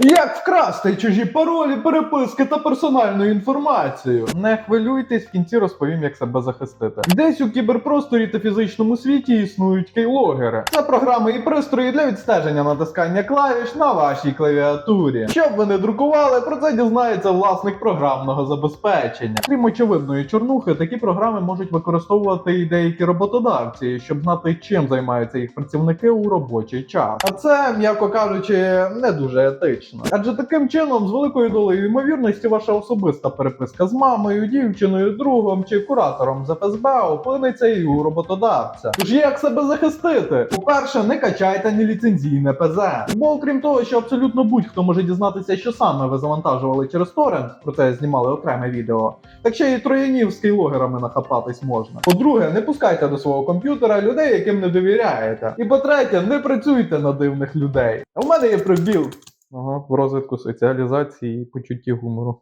Як вкрасти чужі паролі, переписки та персональну інформацію? Не хвилюйтесь, в кінці розповім, як себе захистити. Десь у кіберпросторі та фізичному світі існують кейлогери. Це програми і пристрої для відстеження натискання клавіш на вашій клавіатурі. Щоб ви не друкували, про це дізнається власник програмного забезпечення. Крім очевидної чорнухи, такі програми можуть використовувати і деякі роботодавці, щоб знати, чим займаються їх працівники у робочий час. А це, м'яко кажучи, не дуже етично. Адже таким чином, з великою долею ймовірності, ваша особиста переписка з мамою, дівчиною, другом чи куратором з ФСБ опиниться і у роботодавця. Тож як себе захистити? По-перше, не качайте неліцензійне ПЗ. Бо окрім того, що абсолютно будь-хто може дізнатися, що саме ви завантажували через торрент, про це знімали окреме відео. Так ще й троянів з кейлогерами нахапатись можна. По-друге, не пускайте до свого комп'ютера людей, яким не довіряєте. І по-третє, не працюйте на дивних людей. В мене є пробіл. Ага, в розвитку соціалізації і почутті гумору.